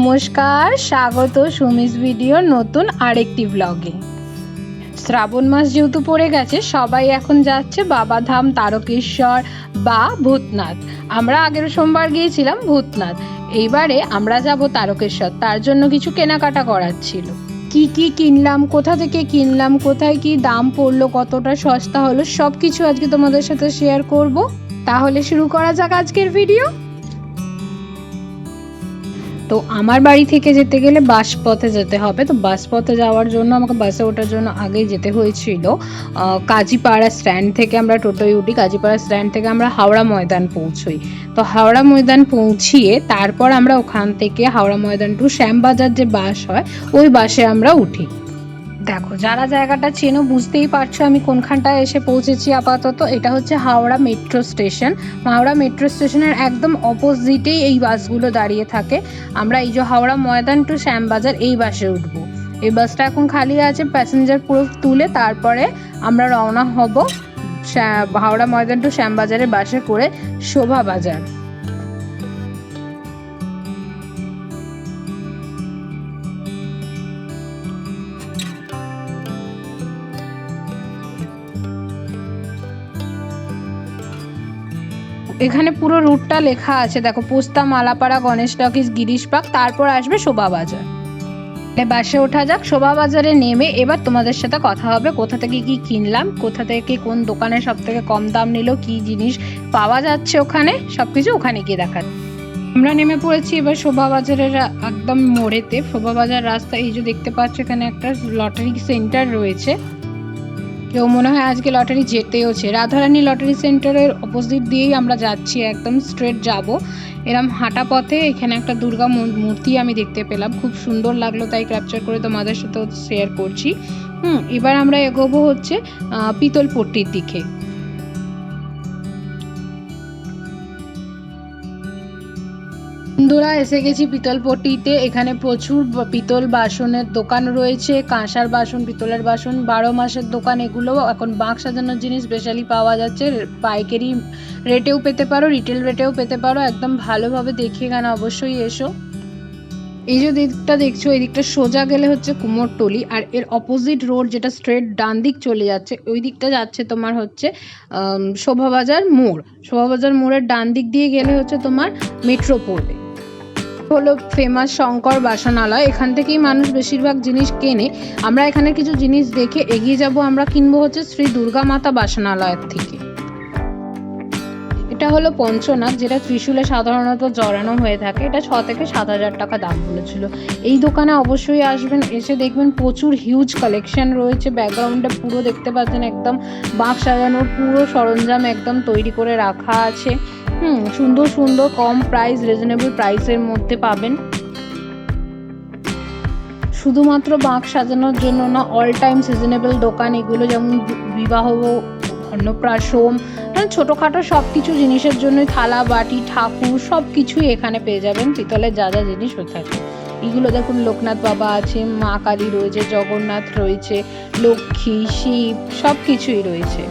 নমস্কার, স্বাগত সুমিস ভিডিওর নতুন আরেকটি ব্লগে শ্রাবণ মাস যেহেতু পড়ে গেছে, সবাই এখন যাচ্ছে বাবাধাম তারকেশ্বর বা ভূতনাথ। আমরা আগের সোমবার গিয়েছিলাম ভূতনাথ। এইবারে আমরা যাব তারকেশ্বর, তার জন্য কিছু কেনাকাটা করার ছিল। কি কি কিনলাম, কোথা থেকে কিনলাম, কোথায় কি দাম পড়ল, কতটা সস্তা হলো সব কিছু আজকে তোমাদের সাথে শেয়ার করব। তাহলে শুরু করা যাক আজকের ভিডিও তো আমার বাড়ি থেকে যেতে গেলে বাস পথে যেতে হবে। তো বাস পথে যাওয়ার জন্য, আমাকে বাসে ওঠার জন্য আগেই যেতে হয়েছিল। কাজীপাড়া স্ট্যান্ড থেকে আমরা টোটোয় উঠি। কাজীপাড়া স্ট্যান্ড থেকে আমরা হাওড়া ময়দান পৌঁছই। তো হাওড়া ময়দান পৌঁছিয়ে তারপর আমরা ওখান থেকে হাওড়া ময়দান টু শ্যামবাজার যে বাস হয়, ওই বাসে আমরা উঠি। দেখো, যারা জায়গাটা চেনো বুঝতেই পারছ আমি কোনখানটায় এসে পৌঁছেছি আপাতত। এটা হচ্ছে Howrah metro station. Howrah metro স্টেশনের একদম অপোজিটেই এই বাসগুলো দাঁড়িয়ে থাকে। আমরা এই যে হাওড়া ময়দান টু শ্যামবাজার, এই বাসে উঠবো। এই বাসটা এখন খালি আছে প্যাসেঞ্জার পুরো তুলে তারপরে আমরা রওনা হব হাওড়া ময়দান টু শ্যামবাজারের বাসে করে শোভা বাজার এখানে পুরো রুটটা লেখা আছে। দেখো, পোস্তা, মালাপাড়া, গণেশ টকিস গিরিশবাগ তারপর আসবে শোভা বাজার। বাসে ওঠা যাক, শোভা বাজারে নেমে এবার তোমাদের সাথে কথা হবে, কোথা থেকে কি কিনলাম, কোথা থেকে কোন দোকানে সব থেকে কম দাম নিল, কি জিনিস পাওয়া যাচ্ছে ওখানে, সবকিছু ওখানে গিয়ে দেখা আমরা নেমে পড়েছি এবার শোভা বাজারের একদম মোড়েতে। শোভা বাজার রাস্তা, এই যে দেখতে পাচ্ছ, এখানে একটা লটারি সেন্টার রয়েছে। কেউ মনে হয় আজকে লটারি যেতেওছে রাধারানী লটারি সেন্টারের অপোজিট দিয়েই আমরা যাচ্ছি, একদম স্ট্রেট যাব। এরম হাঁটা পথে এখানে একটা দুর্গা মূর্তি আমি দেখতে পেলাম। খুব সুন্দর লাগল তাই ক্যাপচার করে তোমাদের সাথে শেয়ার করছি। হুম, এবার আমরা এগোবো হচ্ছে পিতলপট্টির দিকে। বন্ধুরা, এসে গেছি পিতলপট্টিতে এখানে প্রচুর পিতল বাসনের দোকান রয়েছে, কাঁসার বাসন, পিতলের বাসন, বারো মাসের দোকান, এগুলো এখন বাঁক সাজানোর জিনিস স্পেশালি পাওয়া যাচ্ছে। পাইকারি রেটেও পেতে পারো রিটেল রেটেও পেতে পারো, একদম ভালোভাবে দেখে এখানে অবশ্যই এসো। এই যে দিকটা দেখছ, এই দিকটা সোজা গেলে হচ্ছে কুমোরটলি আর এর অপোজিট রোড যেটা স্ট্রেট ডান দিক চলে যাচ্ছে, ওই দিকটা যাচ্ছে তোমার হচ্ছে শোভাবাজার মোড়। শোভাবাজার মোড়ের ডান দিক দিয়ে গেলে হচ্ছে তোমার মেট্রো পড়বে হলো ফেমাস শঙ্কর বাসনালয়। এখান থেকেই মানুষ বেশিরভাগ জিনিস কেনে। আমরা এখানে কিছু জিনিস দেখে এগিয়ে যাব। আমরা কিনবো হচ্ছে শ্রী দুর্গা মাতা বাসনালয়ের থেকে। এটা হলো পঞ্চনাথ, যেটা ত্রিশূলে সাধারণত জড়ানো হয়ে থাকে। এটা ছ থেকে সাত হাজার টাকা দাম বলেছিল। এই দোকানে অবশ্যই আসবেন, এসে দেখবেন প্রচুর হিউজ কালেকশন রয়েছে। ব্যাকগ্রাউন্ডটা পুরো দেখতে পাচ্ছেন, একদম বাঁক সাজানোর পুরো সরঞ্জাম একদম তৈরি করে রাখা আছে। হুম, সুন্দর সুন্দর, কম প্রাইস রিজনেবল প্রাইসের মধ্যে পাবেন। শুধুমাত্র বাঁক সাজানোর জন্য না অল টাইম সিজনেবল দোকান, এগুলো যেমন বিবাহ, অন্নপ্রাশন মানে ছোটোখাটো সব কিছু জিনিসের জন্যই থালা, বাটি, ঠাকুর সব কিছুই এখানে পেয়ে যাবেন পিতলের যা যা জিনিস হয়ে থাকে। এগুলো দেখুন, লোকনাথ বাবা আছে, মা কালী রয়েছে, জগন্নাথ রয়েছে, লক্ষ্মী, শিব সব কিছুই রয়েছে।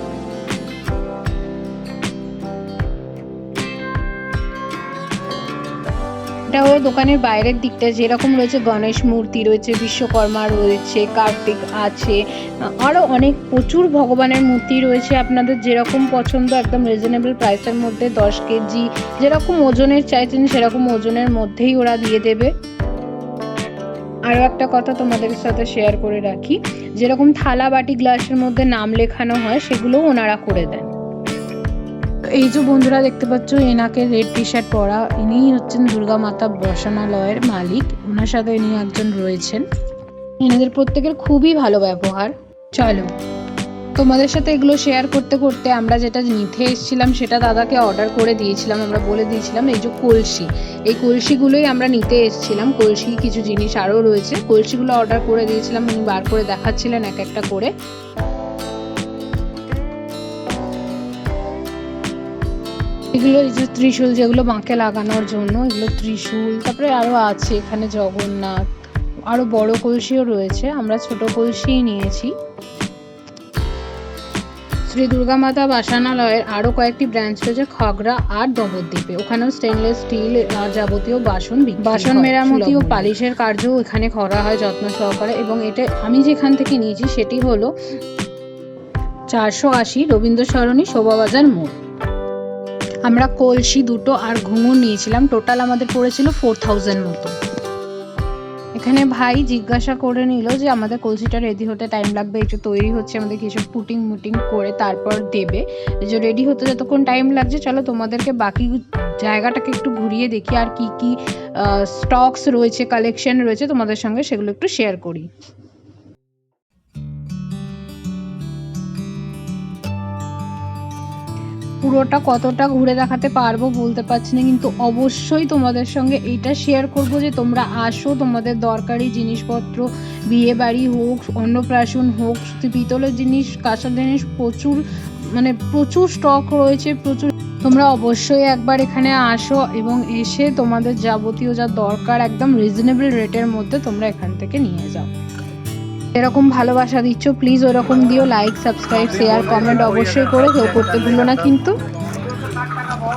এটা হলো দোকানের বাইরের দিকটা, যেরকম রয়েছে গণেশ মূর্তি, রয়েছে বিশ্বকর্মা, রয়েছে কার্তিক আছে আরও অনেক প্রচুর ভগবানের মূর্তি রয়েছে। আপনাদের যেরকম পছন্দ, একদম রিজনেবল প্রাইসের মধ্যে দশ কেজি, যেরকম ওজনের চাইছেন সেরকম ওজনের মধ্যেই ওরা দিয়ে দেবে। আরও একটা কথা তোমাদের সাথে শেয়ার করে রাখি, যেরকম থালা বাটি গ্লাসের মধ্যে নাম লেখানো হয়, সেগুলোও ওনারা করে দেন। এই যে বন্ধুরা দেখতে পাচ্ছ এনাকে রেড টি শার্ট পরা, ইনিই হচ্ছেন দুর্গা মাতা বসানালয়ের মালিক। ওনার সাথে ইনি একজন রয়েছেন। এনাদের প্রত্যেকের খুবই ভালো ব্যবহার। চলো, তোমাদের সাথে এগুলো শেয়ার করতে করতে আমরা যেটা নিতে এসেছিলাম, সেটা দাদাকে অর্ডার করে দিয়েছিলাম, আমরা বলে দিয়েছিলাম, এই যে কলসি। এই কলসিগুলোই আমরা নিতে এসেছিলাম। কলসি কিছু জিনিস আরও রয়েছে। কলসিগুলো অর্ডার করে দিয়েছিলাম, উনি বার করে দেখাচ্ছিলেন এক একটা করে। এগুলো এই যে ত্রিশূল যেগুলো বাঁকে লাগানোর জন্য এগুলো ত্রিশূল। তারপরে আরও আছে এখানে জগন্নাথ। আরও বড় কলসিও রয়েছে আমরা ছোট কলসিই নিয়েছি। শ্রী দুর্গা মাতা বাসনালয়ের আরও কয়েকটি ব্রাঞ্চ রয়েছে খগড়া আর নবদ্বীপে। ওখানেও স্টেনলেস স্টিল আর যাবতীয় বাসন বিক্রি বাসন মেরামতি ও পালিশের কার্যও এখানে করা হয় যত্ন সহকারে এবং এটা আমি যেখান থেকে নিয়েছি সেটি হলো চারশো আশি রবীন্দ্র সরণি শোভাবাজার মোড়। আমরা কলসি দুটো আর ঘুঙুর নিয়েছিলাম। টোটাল আমাদের পড়েছিল ফোর থাউজেন্ড মতো। এখানে ভাই জিজ্ঞাসা করে নিল যে আমাদের কলসিটা রেডি হতে টাইম লাগবে একটু তৈরি হচ্ছে, আমাদের কিছু পুটিং মুটিং করে তারপর দেবে। যে রেডি হতে যতক্ষণ টাইম লাগছে, চলো তোমাদেরকে বাকি জায়গাটাকে একটু ঘুরিয়ে দেখি আর কি কি স্টকস রয়েছে কালেকশন রয়েছে, তোমাদের সঙ্গে সেগুলো একটু শেয়ার করি। পুরোটা কতটা ঘুরে দেখাতে পারব বলতে পারছি না, কিন্তু অবশ্যই তোমাদের সঙ্গে এইটা শেয়ার করব যে তোমরা আসো, তোমাদের দরকারি জিনিসপত্র, বিয়ে বাড়ি হোক, অন্নপ্রাশন হোক, পিতলের জিনিস, কাঁসার জিনিস, প্রচুর মানে প্রচুর স্টক রয়েছে, প্রচুর। তোমরা অবশ্যই একবার এখানে আসো এবং এসে তোমাদের যাবতীয় যা দরকার একদম রিজনেবল রেটের মধ্যে তোমরা এখান থেকে নিয়ে যাও। এরকম ভালোবাসা দিচ্ছ প্লিজ ওরকম দিও লাইক সাবস্ক্রাইব শেয়ার কমেন্ট অবশ্যই করে কেউ করতে ভুলো না কিন্তু।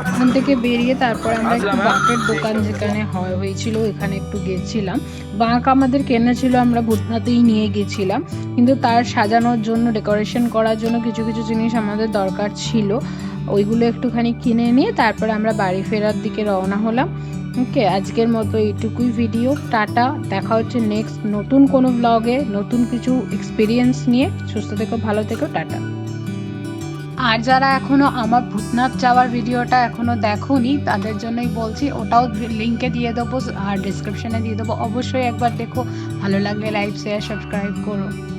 ওখান থেকে বেরিয়ে তারপর আমরা একটু বাঁকের দোকান যেখানে হয় হয়েছিল এখানে একটু গেছিলাম। বাঁক আমাদের কেনা ছিল আমরা ভূতনাথেই নিয়ে গেছিলাম। কিন্তু তার সাজানোর জন্য ডেকোরেশন করার জন্য কিছু কিছু জিনিস আমাদের দরকার ছিল। ওইগুলো একটুখানি কিনে নিয়ে তারপর আমরা বাড়ি ফেরার দিকে রওনা হলাম। ওকে, আজকের মতো এইটুকুই ভিডিও টাটা, দেখা হচ্ছে নেক্সট নতুন কোনো ব্লগে নতুন কিছু এক্সপিরিয়েন্স নিয়ে। সুস্থ থেকো, ভালো থেকো, টাটা। আর যারা এখনও আমার ভূতনাথ যাওয়ার ভিডিওটা এখনও দেখোনি, তাদের জন্যই বলছি, ওটাও লিঙ্কে দিয়ে দেবো, আর ডিসক্রিপশনে দিয়ে দেবো। অবশ্যই একবার দেখো, ভালো লাগলে লাইক শেয়ার সাবস্ক্রাইব করো।